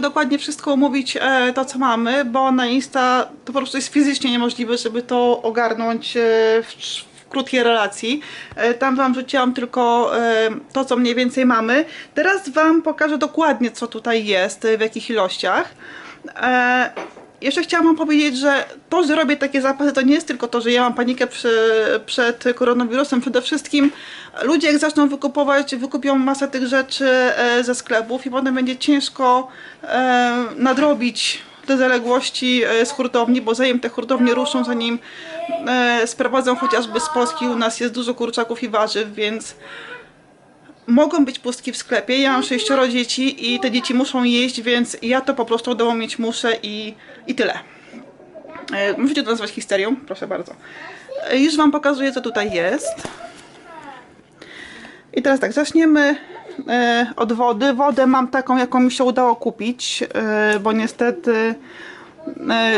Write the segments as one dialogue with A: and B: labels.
A: dokładnie wszystko omówić, e, to co mamy, bo na Insta to po prostu jest fizycznie niemożliwe, żeby to ogarnąć e, w, w krótkiej relacji. E, tam Wam rzuciłam tylko e, to, co mniej więcej mamy. Teraz Wam pokażę dokładnie, co tutaj jest, e, w jakich ilościach. E, jeszcze chciałam wam powiedzieć, że to, że robię takie zapasy, to nie jest tylko to, że ja mam panikę przy, przed koronawirusem. Przede wszystkim ludzie jak zaczną wykupować, wykupią masę tych rzeczy e, ze sklepów i potem będzie ciężko e, nadrobić te zaległości e, z hurtowni, bo zanim te hurtownie ruszą, zanim sprowadzą chociażby z Polski, u nas jest dużo kurczaków i warzyw, więc mogą być pustki w sklepie. Ja mam sześcioro dzieci i te dzieci muszą jeść, więc ja to po prostu domu mieć muszę i, i tyle. E, Możecie to nazwać histerią, proszę bardzo. E, Już Wam pokazuję, co tutaj jest. I teraz tak, zaczniemy e, od wody. Wodę mam taką, jaką mi się udało kupić, bo niestety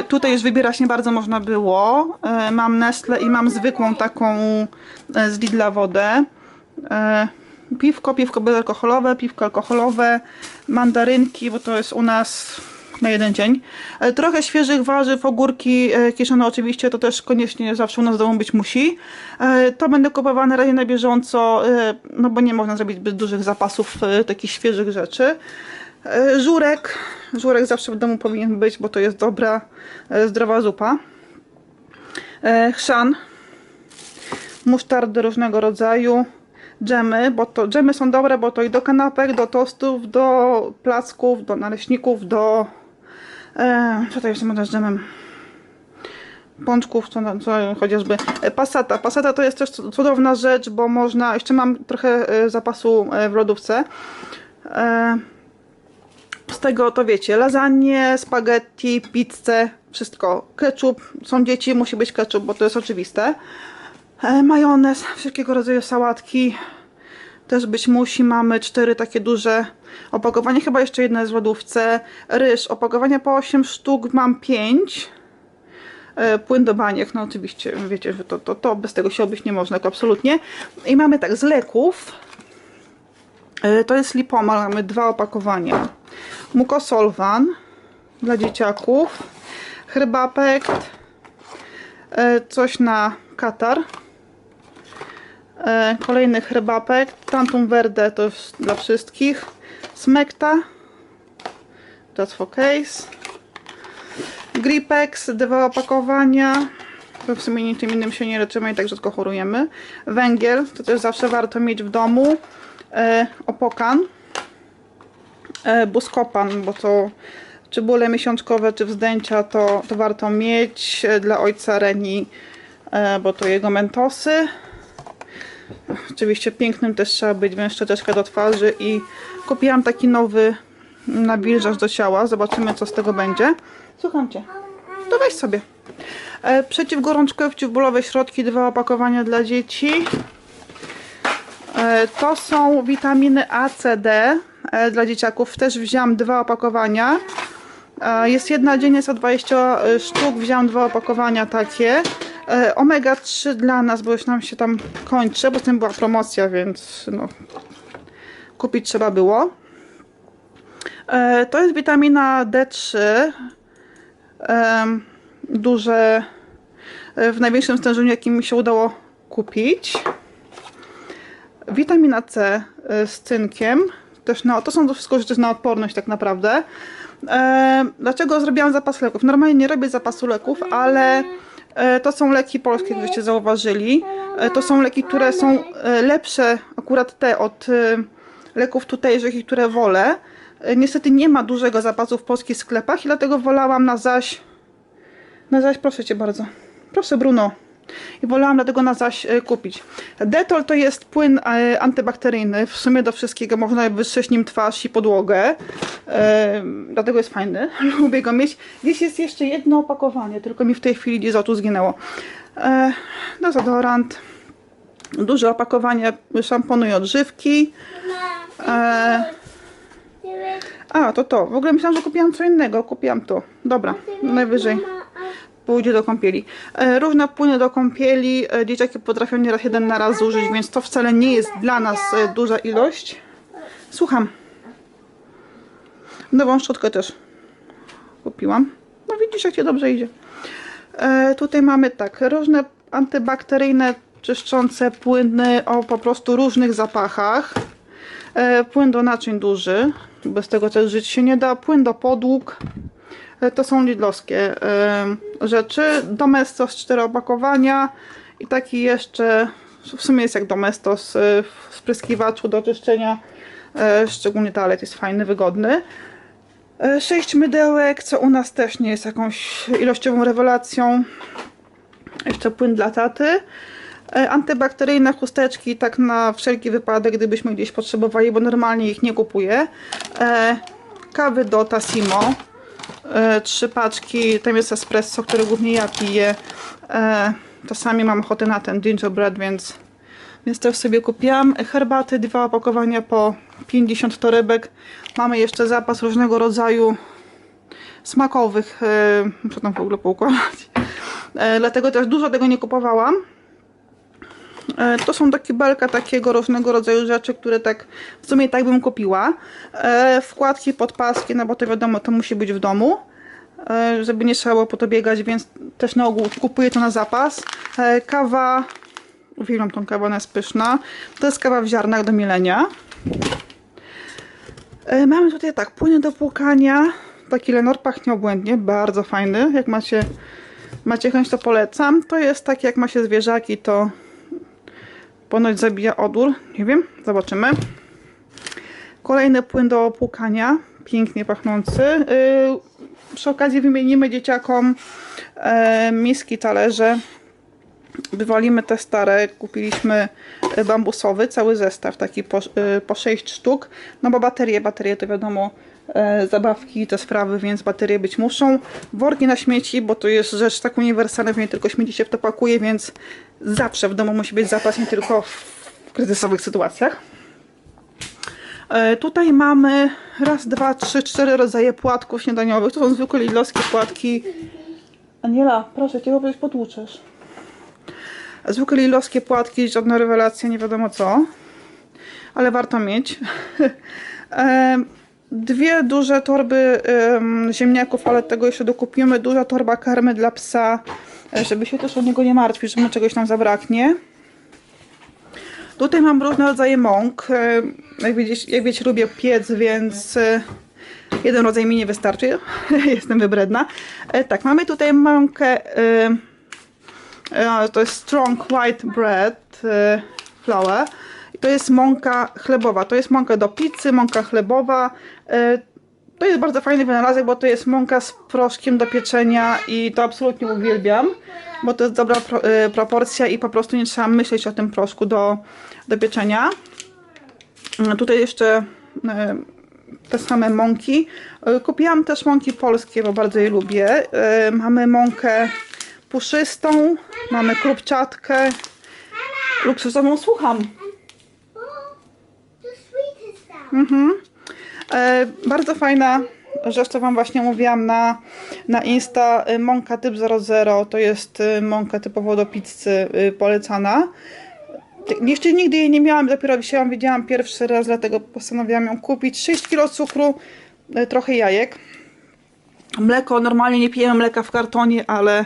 A: tutaj już wybierać nie bardzo można było. Mam Nestle i mam zwykłą taką z Lidla wodę. Piwko, piwko bezalkoholowe, piwko alkoholowe, mandarynki, bo to jest u nas na jeden dzień. E, Trochę świeżych warzyw, ogórki e, kiszone oczywiście, to też koniecznie zawsze u nas w domu być musi. E, To będę kupowana na razie na bieżąco, no bo nie można zrobić zbyt dużych zapasów takich świeżych rzeczy. Żurek, żurek zawsze w domu powinien być, bo to jest dobra, zdrowa zupa. Chrzan, musztardy różnego rodzaju, dżemy, bo to dżemy są dobre, bo to i do kanapek, do tostów, do placków, do naleśników, do e, co to jeszcze można z dżemem? Pączków, co, co chociażby e, pasata. Pasata to jest też cudowna rzecz, bo można, jeszcze mam trochę e, zapasu e, w lodówce. Z tego to wiecie, lasagne, spaghetti, pizzę, wszystko. Ketchup, są dzieci, musi być ketchup, bo to jest oczywiste. E, majonez, wszelkiego rodzaju sałatki też być musi. Mamy cztery takie duże opakowania, chyba jeszcze jedno jest w lodówce. Ryż, opakowania po 8 sztuk, mam 5. E, Płyn do baniek, no oczywiście, wiecie, że to, to, to bez tego się obejść nie można, tak absolutnie. I mamy tak, z leków, e, to jest lipomal, mamy dwa opakowania. Mukosolwan dla dzieciaków, herbapekt, coś na katar, E, kolejny herbapek, Tantum Verde to jest dla wszystkich, Smekta, that's for case, Gripex, dwa opakowania, bo w sumie niczym innym się nie leczymy i tak rzadko chorujemy, Węgiel, to też zawsze warto mieć w domu, e, Opokan, e, Buskopan, bo to czy bóle miesiączkowe, czy wzdęcia, to, to warto mieć e, dla ojca Reni, e, bo to jego mentosy. Oczywiście pięknym też trzeba być, więc szczoteczka do twarzy i kupiłam taki nowy nawilżacz do ciała. Zobaczymy co z tego będzie. Słucham Cię. To weź sobie. E, przeciwgorączkowe, przeciwbólowe środki, dwa opakowania dla dzieci. E, to są witaminy A, C, D e, dla dzieciaków. Też wziąłam dwa opakowania. E, Jest jedna dziennie za 20 sztuk. Wziąłam dwa opakowania takie. E, Omega 3 dla nas, bo już nam się tam kończy, bo tym była promocja, więc no, kupić trzeba było. E, To jest witamina D3. Em, Duże, e, w największym stężeniu, jakim mi się udało kupić. Witamina C z cynkiem. Też na, to są to wszystko rzeczy na odporność tak naprawdę. Dlaczego zrobiłam zapas leków? Normalnie nie robię zapasu leków, ale to są leki polskie, jakbyście zauważyli. E, to są leki, które są e, lepsze, akurat te od e, leków tutejszych, które wolę. E, niestety nie ma dużego zapasu w polskich sklepach i dlatego wolałam na zaś na zaś, proszę Cię bardzo. Proszę Bruno. I wolałam dlatego na zaś e, kupić. Detol to jest płyn e, antybakteryjny. W sumie do wszystkiego można wytrzeć nim twarz i podłogę. E, dlatego jest fajny. Lubię go mieć. Gdzieś jest jeszcze jedno opakowanie, tylko mi w tej chwili gdzieś tu zginęło. E, dezodorant. Duże opakowanie szamponu i odżywki. A, to to. W ogóle myślałam, że kupiłam co innego. Kupiłam to. Dobra, najwyżej pójdzie do kąpieli. E, różne płyny do kąpieli. E, dzieciaki potrafią nieraz jeden na raz zużyć, więc to wcale nie jest dla nas e, duża ilość. Słucham. Nową szczotkę też kupiłam. No widzisz, jak ci dobrze idzie. Tutaj mamy tak, różne antybakteryjne, czyszczące płyny o po prostu różnych zapachach. Płyn do naczyń duży, bez tego też żyć się nie da. Płyn do podłóg. E, to są lidlowskie e, rzeczy. Domestos, cztery opakowania i taki jeszcze, w sumie jest jak Domestos e, w spryskiwaczu do czyszczenia, e, szczególnie toalet jest fajny, wygodny. Sześć mydełek, co u nas też nie jest jakąś ilościową rewelacją. Jeszcze płyn dla taty. Antybakteryjne chusteczki, tak na wszelki wypadek, gdybyśmy gdzieś potrzebowali, bo normalnie ich nie kupuję. Kawy do Tassimo. E, Trzy paczki, tam jest espresso, który głównie ja piję. E, Czasami mam ochotę na ten gingerbread, więc, więc też sobie kupiłam. Herbaty, dwa opakowania po 50 torebek. Mamy jeszcze zapas różnego rodzaju smakowych. E, muszę tam w ogóle poukładać. E, dlatego też dużo tego nie kupowałam. E, To są do kibelka takiego różnego rodzaju rzeczy, które tak w sumie tak bym kupiła. E, Wkładki, podpaski, no bo to wiadomo, to musi być w domu, e, żeby nie trzeba było po to biegać, więc też na ogół kupuję to na zapas. Kawa, uwielbiam tą kawę, ona jest pyszna. To jest kawa w ziarnach do mielenia. Mamy tutaj tak, płyny do płukania. Taki Lenor pachnie obłędnie, bardzo fajny. Jak macie, macie chęć, to polecam. To jest tak, jak ma się zwierzaki, to ponoć zabija odór. Nie wiem, zobaczymy. Kolejny płyn do płukania, pięknie pachnący. Yy, przy okazji wymienimy dzieciakom e, miski, talerze. Wywalimy te stare, kupiliśmy e, bambusowy, cały zestaw, taki po, e, po 6 sztuk. No bo baterie, baterie to wiadomo, e, zabawki, te sprawy, więc baterie być muszą. Worki na śmieci, bo to jest rzecz tak uniwersalna, że nie tylko śmieci się w to pakuje, więc zawsze w domu musi być zapas, nie tylko w kryzysowych sytuacjach. Tutaj mamy raz, dwa, trzy, cztery rodzaje płatków śniadaniowych. To są zwykłe lidlowskie płatki. Aniela, proszę cię, bo potłuczesz. Zwykłe lidlowskie płatki, żadna rewelacja, nie wiadomo co. Ale warto mieć. Dwie duże torby em, ziemniaków, ale tego jeszcze dokupimy. Duża torba karmy dla psa, e, żeby się też o niego nie martwić, że mu czegoś tam zabraknie. Tutaj mam różne rodzaje mąk. Jak wiecie, jak wiecie lubię piec, więc e, jeden rodzaj mi nie wystarczy. Jestem wybredna. E, Tak, mamy tutaj mąkę. E, To jest strong white bread e, flour. To jest mąka chlebowa. To jest mąka do pizzy, mąka chlebowa. E, To jest bardzo fajny wynalazek, bo to jest mąka z proszkiem do pieczenia i to absolutnie uwielbiam, bo to jest dobra pro, proporcja i po prostu nie trzeba myśleć o tym proszku do, do pieczenia. Tutaj jeszcze te same mąki. Kupiłam też mąki polskie, bo bardzo je lubię. Mamy mąkę puszystą, mamy krupczatkę, luksusową, słucham. Mhm. E, bardzo fajna rzecz, co Wam właśnie mówiłam na, na Insta. e, Mąka typ 00 to jest e, mąka typowo do pizzy e, polecana. Jeszcze nigdy jej nie miałam, dopiero dzisiaj ją widziałam pierwszy raz, dlatego postanowiłam ją kupić. 6 kg cukru, trochę jajek. Mleko, normalnie nie pijemy mleka w kartonie, ale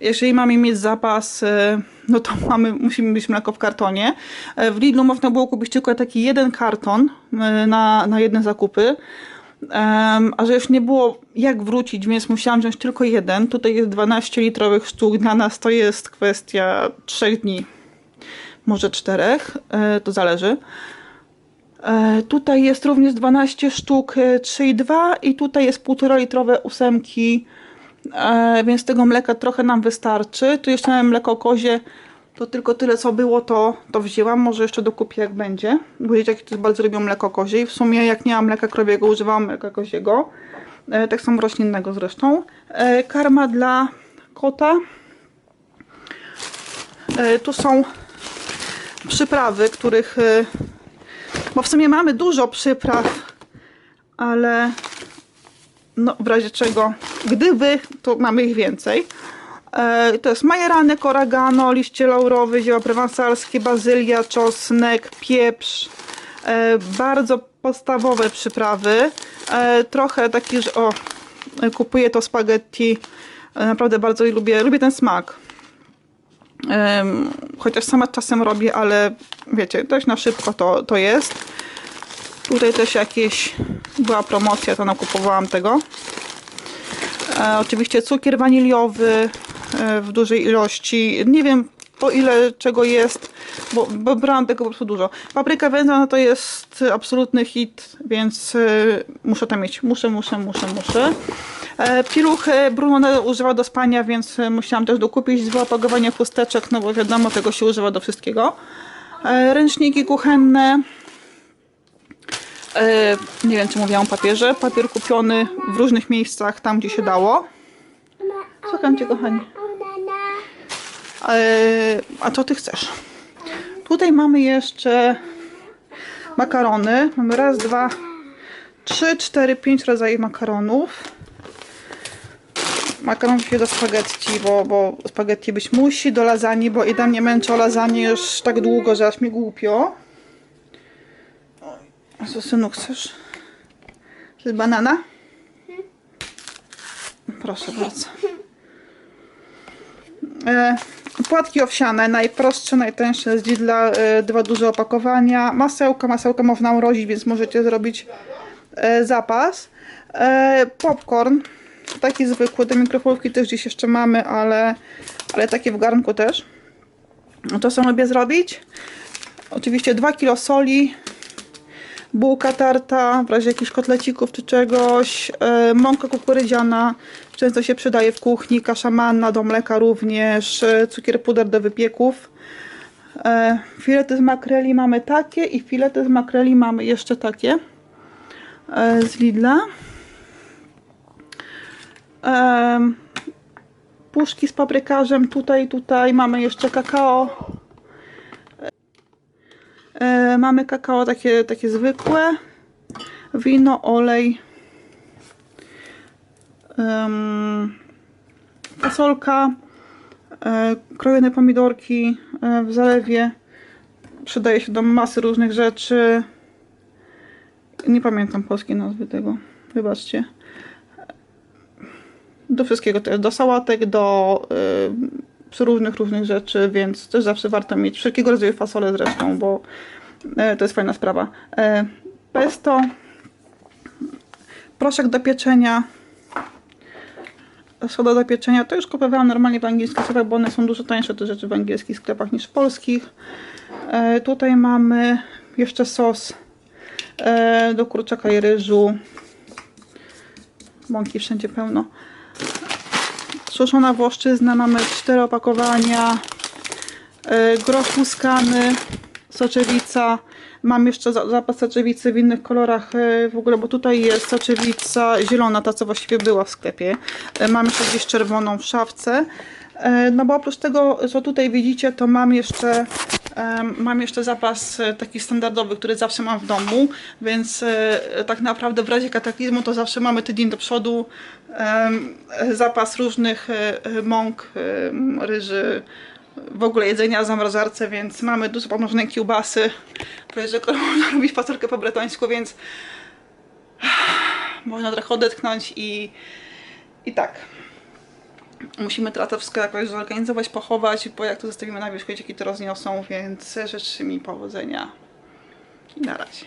A: jeżeli mamy mieć zapas, e, no to mamy, musimy mieć mleko w kartonie. E, W Lidlu można było kupić tylko taki jeden karton e, na, na jedne zakupy. A że już nie było jak wrócić, więc musiałam wziąć tylko jeden. Tutaj jest 12 litrowych sztuk. Dla nas to jest kwestia 3 dni, może 4, to zależy. E, Tutaj jest również 12 sztuk e, 3,2 i tutaj jest 1,5 litrowe ósemki, e, więc tego mleka trochę nam wystarczy. Tu jeszcze mamy mleko kozie, to tylko tyle co było, to, to wzięłam. Może jeszcze dokupię jak będzie, bo dzieciaki też bardzo lubią mleko kozie i w sumie jak nie mam mleka krowiego, używałam mleka koziego. E, Tak samo roślinnego zresztą. E, Karma dla kota. E, Tu są przyprawy, których e, bo w sumie mamy dużo przypraw, ale no w razie czego, gdyby, to mamy ich więcej. E, to jest majeranek, oregano, liście laurowe, zioła prowansalskie, bazylia, czosnek, pieprz, E, bardzo podstawowe przyprawy. E, trochę taki, że o, kupuję to spaghetti. Naprawdę bardzo lubię, lubię ten smak. Chociaż sama czasem robię, ale wiecie, dość na szybko to, to jest. Tutaj też jakieś była promocja, to nakupowałam tego. E, oczywiście cukier waniliowy e, w dużej ilości. Nie wiem po ile czego jest, bo, bo brałam tego po prostu dużo. Papryka wędzona to jest absolutny hit, więc e, muszę to mieć. Muszę, muszę, muszę, muszę. E, Pieluchy Bruno używa do spania, więc musiałam też dokupić dwa opakowania chusteczek, no bo wiadomo, tego się używa do wszystkiego. E, Ręczniki kuchenne. E, Nie wiem, czy mówiłam o papierze. Papier kupiony w różnych miejscach, tam gdzie się dało. Słucham cię, kochani. A co ty chcesz? Tutaj mamy jeszcze makarony. Mamy raz, dwa, trzy, cztery, pięć rodzajów makaronów. Makaron się do spaghetti, bo, bo spaghetti być musi, do lasagne, bo i mnie męczą lasagne już tak długo, że aż mi głupio. A co synu chcesz? To jest banana? Proszę bardzo. E, płatki owsiane, najprostsze, najtańsze z e, dwa duże opakowania. Masełka, masełka można mrozić, więc możecie zrobić e, zapas. E, popcorn, taki zwykły, te mikrofalówki też gdzieś jeszcze mamy, ale, ale takie w garnku też. To co lubię zrobić? Oczywiście 2 kg soli, bułka tarta, w razie jakichś kotlecików czy czegoś, e, mąka kukurydziana, często się przydaje w kuchni, kasza manna do mleka również, e, cukier puder do wypieków. E, filety z makreli mamy takie i filety z makreli mamy jeszcze takie e, z Lidla. Puszki z paprykarzem, tutaj, tutaj mamy jeszcze kakao. E, mamy kakao takie, takie zwykłe, wino, olej, fasolka, e, krojone pomidorki e, w zalewie. Przydaje się do masy różnych rzeczy. Nie pamiętam polskiej nazwy tego, wybaczcie. Do wszystkiego też, do sałatek, do y, różnych, różnych rzeczy, więc też zawsze warto mieć wszelkiego rodzaju fasole zresztą, bo e, to jest fajna sprawa. E, pesto, proszek do pieczenia, soda do pieczenia, to już kupowałam normalnie w angielskich sklepach, bo one są dużo tańsze te rzeczy w angielskich sklepach niż w polskich. E, tutaj mamy jeszcze sos do kurczaka i ryżu. Mąki wszędzie pełno. Suszona włoszczyzna, mamy cztery opakowania. E, groch muskany, soczewica. Mam jeszcze za- zapas soczewicy w innych kolorach e, w ogóle, bo tutaj jest soczewica zielona, ta co właściwie była w sklepie. E, Mam jeszcze gdzieś czerwoną w szafce. No bo oprócz tego, co tutaj widzicie, to mam jeszcze, mam jeszcze zapas e, taki standardowy, który zawsze mam w domu, więc e, tak naprawdę w razie kataklizmu to zawsze mamy tydzień do przodu zapas różnych e, mąk, ryży, w ogóle jedzenia w zamrażarce, więc mamy dużo pomnożonej kiełbasy. Powiedz, że można robić pasurkę po bretońsku, więc można trochę odetchnąć i, i tak. Musimy teraz to wszystko jakoś zorganizować, pochować, bo jak to zostawimy na wierzchu, dzieci to rozniosą, więc życzę mi powodzenia. I na razie.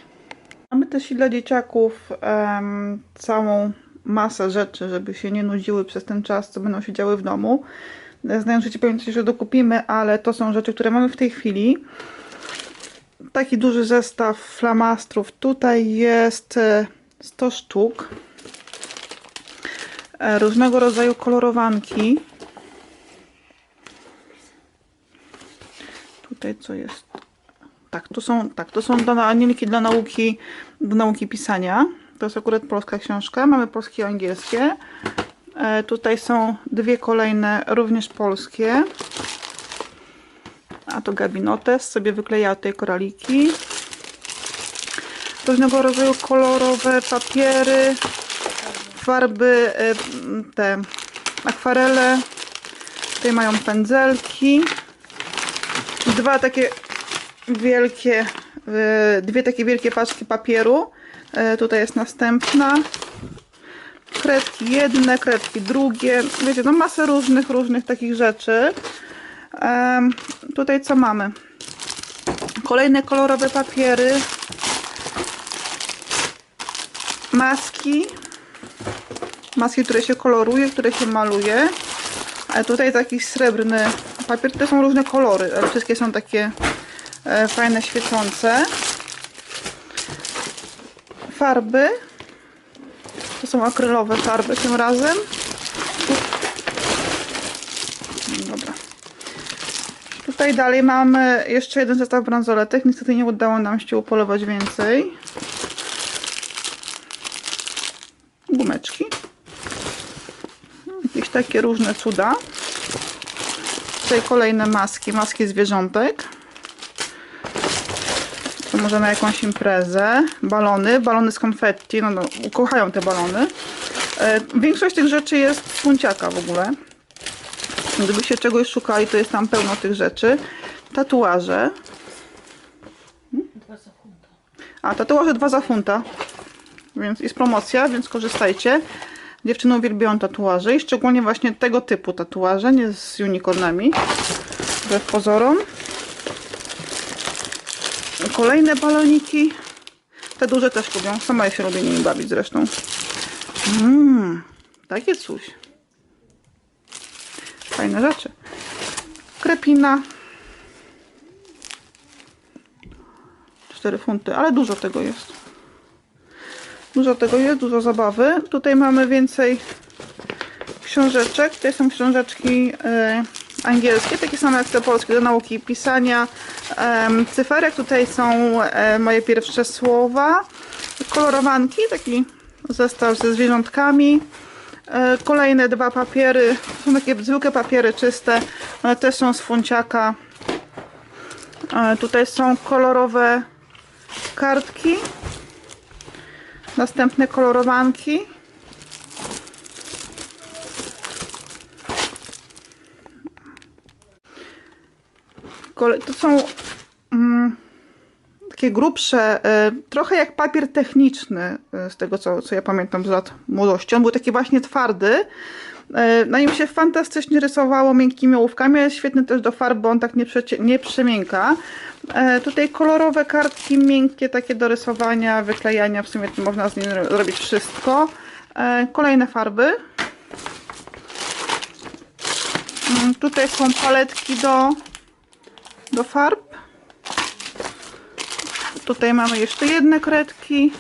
A: Mamy też dla dzieciaków em, całą masę rzeczy, żeby się nie nudziły przez ten czas, co będą się działy w domu. Znając życie, powiem Ci, że dokupimy, ale to są rzeczy, które mamy w tej chwili. Taki duży zestaw flamastrów. Tutaj jest e, 100 sztuk. E, Różnego rodzaju kolorowanki. Tutaj co jest? Tak, to są, tak, to są do, anielki dla nauki, do nauki pisania. To jest akurat polska książka. Mamy polskie i angielskie. E, tutaj są dwie kolejne, również polskie. A to Gabinotes, sobie wykleja tutaj koraliki. Różnego rodzaju kolorowe papiery, farby, e, te akwarele. Tutaj mają pędzelki. Dwa takie wielkie e, dwie takie wielkie paczki papieru. E, tutaj jest następna. Kredki jedne, kredki drugie. Wiecie, no masę różnych, różnych takich rzeczy. Tutaj co mamy? Kolejne kolorowe papiery. Maski. Maski, które się koloruje, które się maluje. Ale tutaj taki srebrny papier. To są różne kolory, ale wszystkie są takie e, fajne, świecące. Farby. To są akrylowe farby tym razem. Dobra. Tutaj dalej mamy jeszcze jeden zestaw bransoletek. Niestety nie udało nam się upolować więcej. Gumeczki. Jakieś takie różne cuda. Tutaj kolejne maski, maski zwierzątek. To może na jakąś imprezę. Balony, balony z konfetti. No, no kochają te balony. E, większość tych rzeczy jest z funciaka w ogóle. Gdybyście czegoś szukali, to jest tam pełno tych rzeczy. Tatuaże.
B: Dwa funta.
A: A, tatuaże 2 za funta. Więc jest promocja, więc korzystajcie. Dziewczyny uwielbiają tatuaże i szczególnie właśnie tego typu tatuaże, nie z unicornami. Wbrew pozorom. Kolejne baloniki. Te duże też lubią. Sama ja się lubię nimi bawić zresztą. Mmm, takie coś. Fajne rzeczy. Krepina. 4 funty, ale dużo tego jest. Dużo tego jest, dużo zabawy. Tutaj mamy więcej książeczek. Tutaj są książeczki e, angielskie, takie same jak te polskie do nauki pisania. Cyferek. Tutaj są e, moje pierwsze słowa. Kolorowanki, taki zestaw ze zwierzątkami. E, kolejne dwa papiery. Są takie zwykłe papiery czyste. One też są z funciaka. Tutaj są kolorowe kartki. Następne kolorowanki. To są mm, takie grubsze, e, trochę jak papier techniczny, e, z tego co, co ja pamiętam z lat młodości. On był taki właśnie twardy. Nim się fantastycznie rysowało miękkimi ołówkami, ale świetny też do farb, bo on tak nie, nie przemięka. E, Tutaj kolorowe kartki miękkie, takie do rysowania, wyklejania, w sumie można z nim ro- zrobić wszystko. E, Kolejne farby. Mm, Tutaj są paletki do, do farb. Tutaj mamy jeszcze jedne kredki.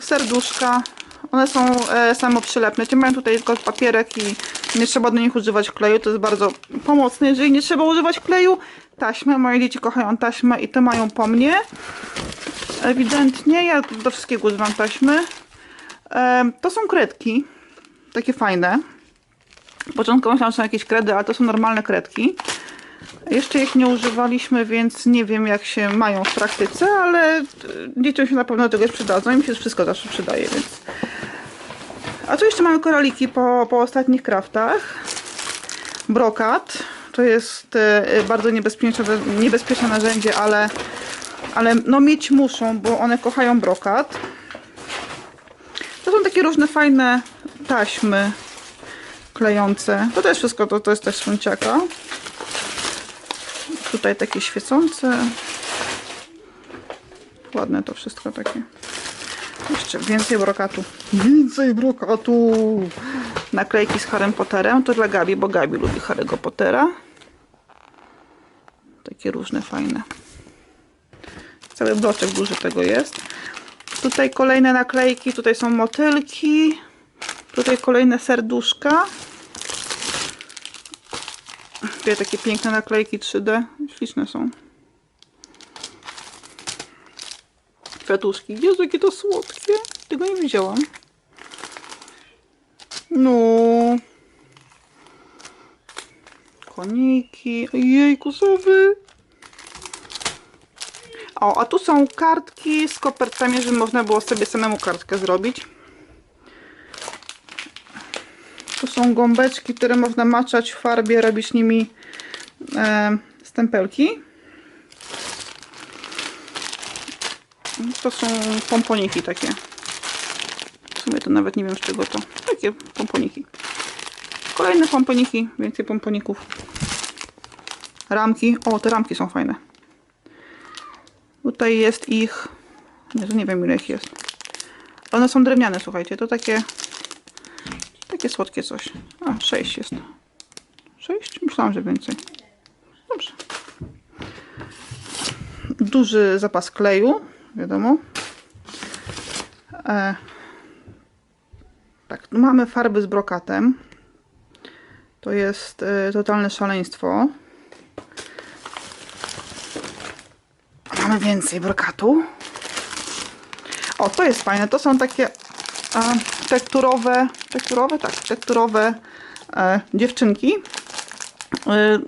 A: Serduszka. One są e, samoprzylepne. Mają tutaj tylko papierek i nie trzeba do nich używać kleju. To jest bardzo pomocne. Jeżeli nie trzeba używać kleju, taśmę. Moje dzieci kochają taśmę i to mają po mnie. Ewidentnie. Ja do wszystkiego używam taśmy. E, to są kredki. Takie fajne. Początkowo myślałam, że są jakieś kredy, ale to są normalne kredki. Jeszcze ich nie używaliśmy, więc nie wiem jak się mają w praktyce, ale e, dzieciom się na pewno tego przydadzą. Im się wszystko zawsze przydaje, więc... A tu jeszcze mamy koraliki po, po ostatnich kraftach. Brokat. To jest e, bardzo niebezpieczne, niebezpieczne narzędzie, ale, ale no mieć muszą, bo one kochają brokat. To są takie różne fajne taśmy klejące. To też wszystko, to, to jest też z funciaka. Tutaj takie świecące. Ładne to wszystko takie. Więcej brokatu. Więcej brokatu! Naklejki z Harrym Potterem. To dla Gabi, bo Gabi lubi Harry'ego Pottera. Takie różne fajne. Cały bloczek duży tego jest. Tutaj kolejne naklejki. Tutaj są motylki. Tutaj kolejne serduszka. Tutaj takie piękne naklejki 3D. Śliczne są. Kwiatuszki. Jezu, jakie to słodkie. Tego nie widziałam. No. Koniki. Jejku, sowy. O, a tu są kartki z kopertami, żeby można było sobie samemu kartkę zrobić. Tu są gąbeczki, które można maczać w farbie, robić nimi e, stempelki. To są pomponiki takie. W sumie to nawet nie wiem z czego to. Takie pomponiki. Kolejne pomponiki, więcej pomponików. Ramki. O, te ramki są fajne. Tutaj jest ich. Nie, nie wiem ile ich jest. One są drewniane, słuchajcie. To takie. Takie słodkie coś. A, sześć jest. Sześć? Myślałam, że więcej. Dobrze. Duży zapas kleju, wiadomo. E, tak, tu mamy farby z brokatem. To jest e, totalne szaleństwo. Mamy więcej brokatu. O, to jest fajne. To są takie a, tekturowe, tekturowe, tak, tekturowe e, dziewczynki. E,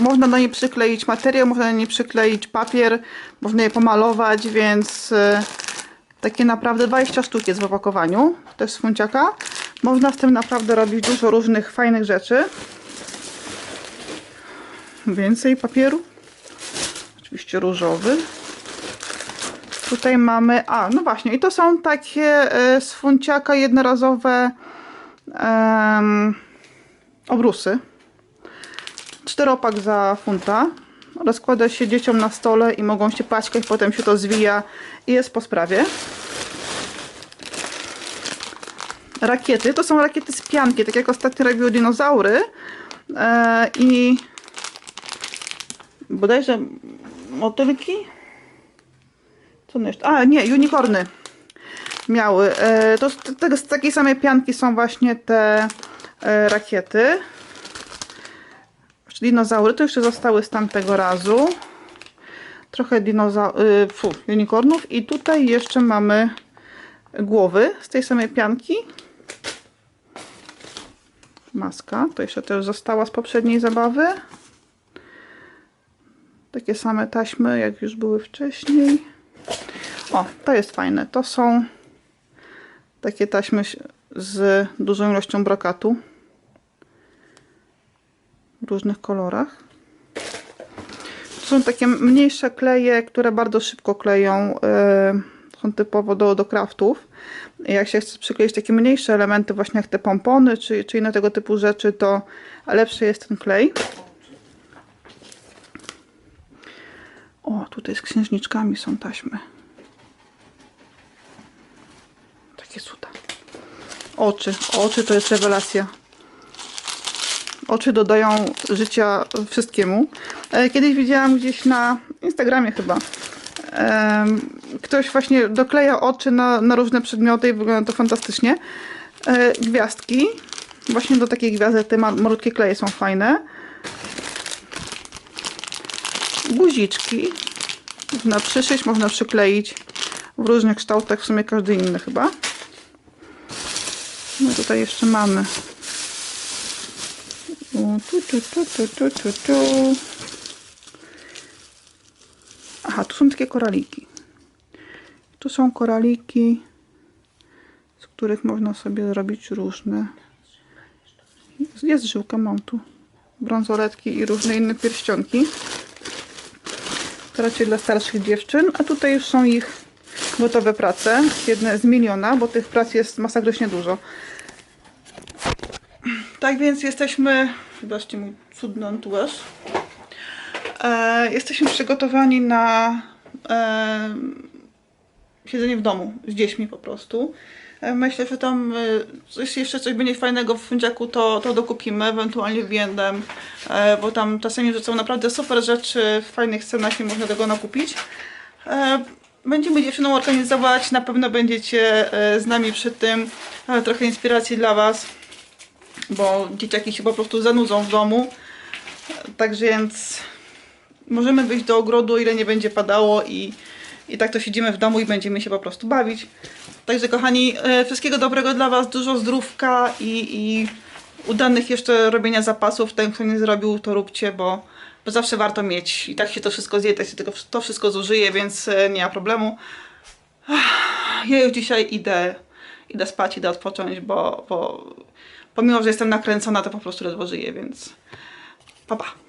A: można do niej przykleić materiał, można do niej przykleić papier, można je pomalować, więc e, takie naprawdę 20 sztuk jest w opakowaniu, też z funciaka. Można z tym naprawdę robić dużo różnych fajnych rzeczy. Więcej papieru. Oczywiście różowy. Tutaj mamy, a no właśnie, i to są takie e, z funciaka jednorazowe em, obrusy. Czteropak za funta. Rozkłada się dzieciom na stole i mogą się paćkać, potem się to zwija i jest po sprawie. Rakiety, to są rakiety z pianki, tak jak ostatnio robiły dinozaury. E, I bodajże motylki? Co jeszcze? A, nie, unicorny miały. E, to z, z takiej samej pianki są właśnie te e, rakiety. Dinozaury to jeszcze zostały z tamtego razu. Trochę dinoza y, fu, unicornów. I tutaj jeszcze mamy głowy z tej samej pianki. Maska. To jeszcze też została z poprzedniej zabawy. Takie same taśmy, jak już były wcześniej. O, to jest fajne. To są takie taśmy z dużą ilością brokatu różnych kolorach. To są takie mniejsze kleje, które bardzo szybko kleją. Yy, są typowo do, do craftów. Jak się chce przykleić takie mniejsze elementy, właśnie jak te pompony, czy, czy inne tego typu rzeczy, to lepszy jest ten klej. O, tutaj z księżniczkami są taśmy. Takie cuda. Oczy. Oczy to jest rewelacja. Oczy dodają życia wszystkiemu. E, Kiedyś widziałam gdzieś na Instagramie chyba. Ktoś właśnie dokleja oczy na, na różne przedmioty i wygląda to fantastycznie. E, Gwiazdki. Właśnie do takiej gwiazdy malutkie kleje są fajne. Guziczki. Można przyszyć, można przykleić w różnych kształtach, w sumie każdy inny chyba. No tutaj jeszcze mamy. Tu, tu, tu, tu, tu, tu, tu. Aha, tu są takie koraliki. Tu są koraliki, z których można sobie zrobić różne. Jest- Jest żyłka, mam tu brązoletki i różne inne pierścionki. To raczej dla starszych dziewczyn, a tutaj już są ich gotowe prace. Jedne z miliona, bo tych prac jest masakrycznie dużo. Tak więc jesteśmy, wybaczcie mój cudny entuaż. E, jesteśmy przygotowani na e, siedzenie w domu z dziećmi po prostu. E, Myślę, że tam jeśli jeszcze coś będzie fajnego w fundziaku, to, to dokupimy, ewentualnie w B&M, e, bo tam czasami rzucą naprawdę super rzeczy w fajnych cenach i można tego nakupić. E, Będziemy dziewczyną organizować, na pewno będziecie z nami przy tym. Trochę inspiracji dla Was, bo dzieciaki się po prostu zanudzą w domu. Tak więc możemy wyjść do ogrodu, ile nie będzie padało i, i tak to siedzimy w domu i będziemy się po prostu bawić. Także kochani, e, wszystkiego dobrego dla Was, dużo zdrówka i, i udanych jeszcze robienia zapasów. Ten, kto nie zrobił, to róbcie, bo, bo zawsze warto mieć. I tak się to wszystko zje, tak się tego, to wszystko zużyje, więc e, nie ma problemu. Ja już dzisiaj idę, idę spać, idę odpocząć, bo, bo pomimo, że jestem nakręcona, to po prostu ledwo żyję, więc pa pa.